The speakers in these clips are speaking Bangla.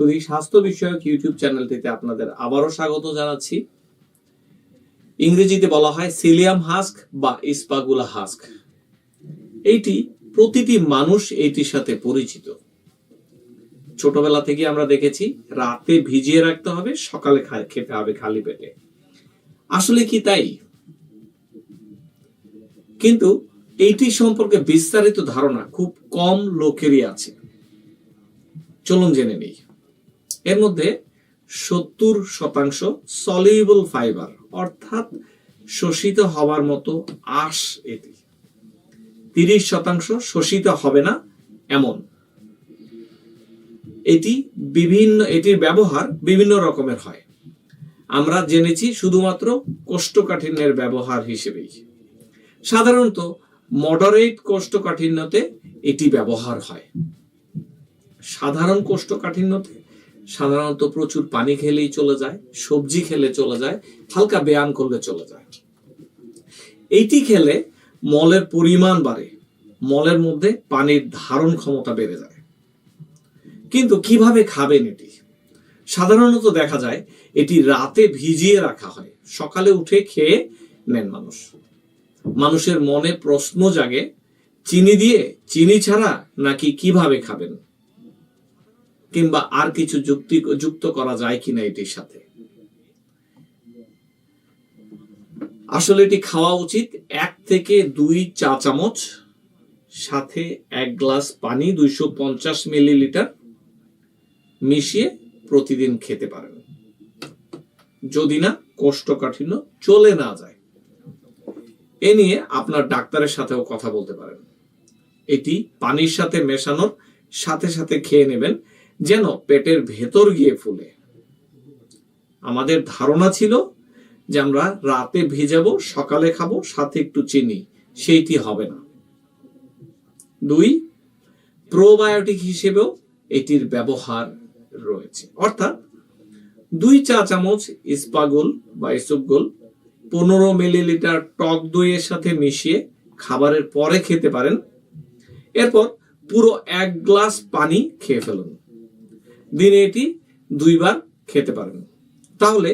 শুধু স্বাস্থ্য বিষয়ক ইউটিউব চ্যানেলটিতে আপনাদের আবারও স্বাগত জানাচ্ছি। ইংরেজিতে বলা হয় সিলিয়াম হাস্ক বা ইস্পাগুলা হাস্ক। এইটি প্রতিটি মানুষ এইটির সাথে পরিচিত। ছোটবেলা থেকে আমরা দেখেছি, রাতে ভিজিয়ে রাখতে হবে, সকালে খেতে হবে খালি পেটে। আসলে কি তাই? কিন্তু এইটি সম্পর্কে বিস্তারিত ধারণা খুব কম লোকেরই আছে। চলুন জেনে নেই। এর মধ্যে সত্তর শতাংশ সলিউবল ফাইবার অর্থাৎ শোষিত হওয়ার মতো আঁশ এটি। তিরিশ শতাংশ শোষিত হবে না এমন। এটি বিভিন্ন, এটির ব্যবহার বিভিন্ন রকমের হয়। আমরা জেনেছি শুধুমাত্র কোষ্ঠকাঠিন্যের ব্যবহার হিসেবেই। সাধারণত মডারেট কোষ্ঠকাঠিন্যতে এটি ব্যবহার হয়। সাধারণ কোষ্ঠকাঠিন্যতে সাধারণত প্রচুর পানি খেলেই চলে যায়, সবজি খেলে চলে যায়, হালকা ব্যায়াম করলে চলে যায়। এইটি খেলে মলের পরিমাণ বাড়ে, মলের মধ্যে পানির ধারণ ক্ষমতা বেড়ে যায়। কিন্তু কীভাবে খাবেন এটি? সাধারণত দেখা যায় এটি রাতে ভিজিয়ে রাখা হয়, সকালে উঠে খেয়ে নেন মানুষ। মানুষের মনে প্রশ্ন জাগে, চিনি দিয়ে, চিনি ছাড়া নাকি কীভাবে খাবেন? কিংবা আর কিছু যুক্তি, যুক্ত করা যায় কিনা এটির সাথে। আসলে এটি খাওয়া উচিত এক থেকে দুই চা চামচ, সাথে এক গ্লাস পানি দুইশো পঞ্চাশ মিলিলিটার মিশিয়ে প্রতিদিন খেতে পারেন। যদি না, কোষ্ঠকাঠিন্য চলে না যায়। এ নিয়ে আপনার ডাক্তারের সাথেও কথা বলতে পারেন। এটি পানির সাথে মেশানোর সাথে সাথে খেয়ে নেবেন যেন পেটের ভেতর গিয়ে ফুলে। আমাদের ধারণা ছিল যে আমরা রাতে ভেজাবো, সকালে খাব, সাথে একটু চিনি, সেইটি হবে না। দুই, প্রোবায়োটিক হিসেবেও এটির ব্যবহার রয়েছে। অর্থাৎ দুই চা চামচ ইস্পাগুল বা ইসবগুল পনেরো মিলিলিটার টক দইয়ের সাথে মিশিয়ে খাবারের পরে খেতে পারেন। এরপর পুরো এক গ্লাস পানি খেয়ে ফেলুন। দিনে এটি দুইবার খেতে পারেন। তাহলে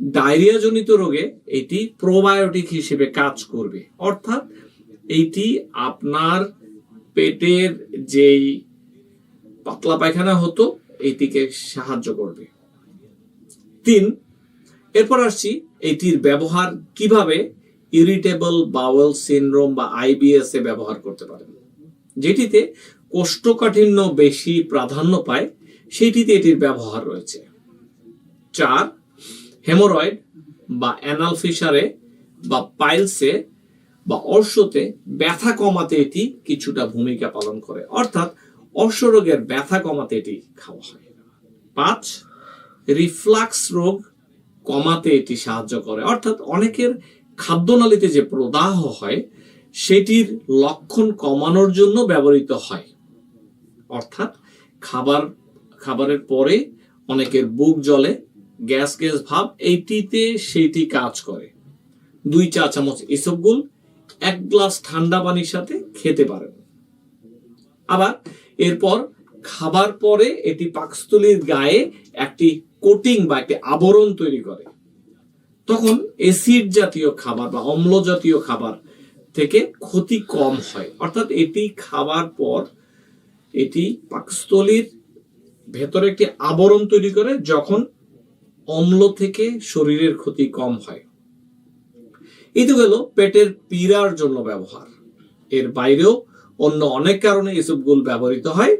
ডায়রিয়া জনিত রোগে এটি প্রোবায়োটিক হিসেবে কাজ করবে। অর্থাৎ এইটি আপনার পেটের যেই পাতলা পায়খানা হতো, এটিকে সাহায্য করবে। তিন, এরপর আসছি এটির ব্যবহার কীভাবে ইরিটেবল বাওয়েল সিনড্রোম বা আইবিএস এ ব্যবহার করতে পারেন। যেটিতে কোষ্ঠকাঠিন্য বেশি প্রাধান্য পায় সেটিতে এটির ব্যবহার রয়েছে। চার, হেমোরয়েড বা অ্যানাল ফিশারে বা পাইলসে বা অর্শতে ব্যথা কমাতে এটি কিছুটা ভূমিকা পালন করে। অর্থাৎ অর্শ রোগের ব্যথা কমাতে এটি খাওয়া হয়। পাঁচ, রিফ্লাক্স রোগ কমাতে এটি সাহায্য করে। অর্থাৎ অনেকের খাদ্যনালীতে যে প্রদাহ হয়, সেটির লক্ষণ কমানোর জন্য ব্যবহৃত হয়। অর্থাৎ খাবার খাবারের পরে অনেকের বুক জ্বলে, গ্যাস গ্যাস ভাব, এইটিতে সেইটি কাজ করে। দুই চা চামচ ইসবগুল এক গ্লাস ঠান্ডা পানির সাথে খেতে পারেন। আবার এরপর খাবার পরে এটি পাকস্থলীর গায়ে একটি কোটিং বা একটি আবরণ তৈরি করে। তখন এসিড জাতীয় খাবার বা অম্ল জাতীয় খাবার থেকে ক্ষতি কম হয়। অর্থাৎ এটি খাবার পর এটি পাকস্থলীর ভেতরে একটি আবরণ তৈরি করে যখন অম্ল থেকে শরীরের ক্ষতি কম হয়। তো গেল পেটের পীড়ার জন্য ব্যবহার। এর বাইরেও অন্য অনেক কারণে এসবগুল ব্যবহৃত হয়।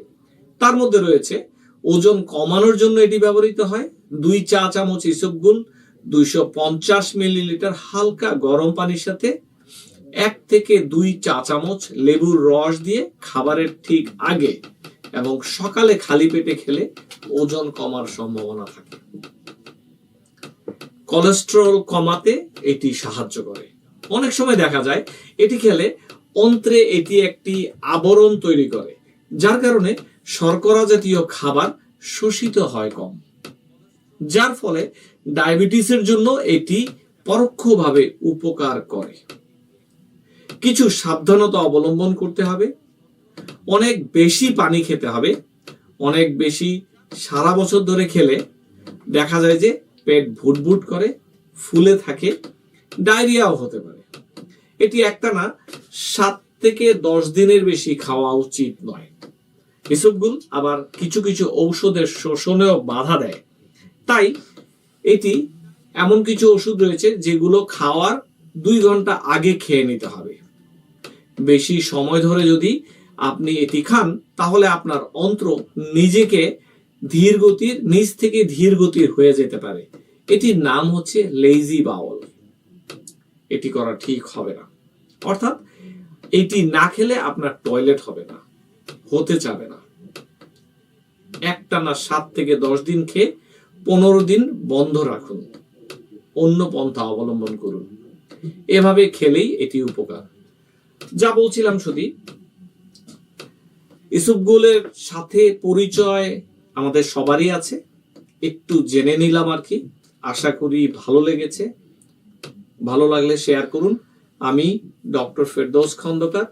তার মধ্যে রয়েছে ওজন কমানোর জন্য এটি ব্যবহৃত হয়। দুই চা চামচ ইসবগুল দুইশো পঞ্চাশ মিলিলিটার হালকা গরম পানির সাথে এক থেকে দুই চা চামচ লেবুর রস দিয়ে খাবারের ঠিক আগে এবং সকালে খালি পেটে খেলে ওজন কমার সম্ভাবনা থাকে। কোলেস্টেরল কমাতে এটি সাহায্য করে। অনেক সময় দেখা যায়, এটি খেলে অন্ত্রে এটি একটি আবরণ তৈরি করে, যার কারণে শর্করা জাতীয় খাবার শোষিত হয় কম। যার ফলে ডায়াবেটিসের জন্য এটি পরোক্ষভাবে উপকার করে। কিছু সাবধানতা অবলম্বন করতে হবে। অনেক বেশি পানি খেতে হবে, অনেক বেশি সারা বছর ধরে খেলে দেখা যায় যে পেট ভুটভুট করে, ফুলে থাকে, ডায়রিয়াও হতে পারে। এটি একটা না সাত থেকে দশ দিনের বেশি খাওয়া উচিত নয়। ইসবগুল আবার কিছু কিছু ঔষধের শোষণেও বাধা দেয়। তাই এটি এমন কিছু ওষুধ রয়েছে যেগুলো খাওয়ার দুই ঘণ্টা আগে খেয়ে নিতে হবে। বেশি সময় ধরে যদি আপনি এটি খান, তাহলে আপনার অন্ত্র নিজেকে ধীর গতির নিচ থেকে ধীর গতির হয়ে যেতে পারে। এটির নাম হচ্ছে লেজি বাউল এটি করা ঠিক হবে না। অর্থাৎ এটি না খেলে আপনার টয়লেট হবে না, হতে চাবে না। একটানা সাত থেকে দশ দিন খেয়ে পনেরো দিন বন্ধ রাখুন। অন্য পন্থা অবলম্বন করুন। এভাবে খেলেই এটি উপকার। যা বলছিলাম শুধু ইসুফগুলের সাথে পরিচয় আমাদের সবারই আছে। একটু জেনে নিলাম আর কি। আশা করি ভালো লেগেছে। ভালো লাগলে শেয়ার করুন। আমি ডক্টর ফেরদৌস খন্দকার।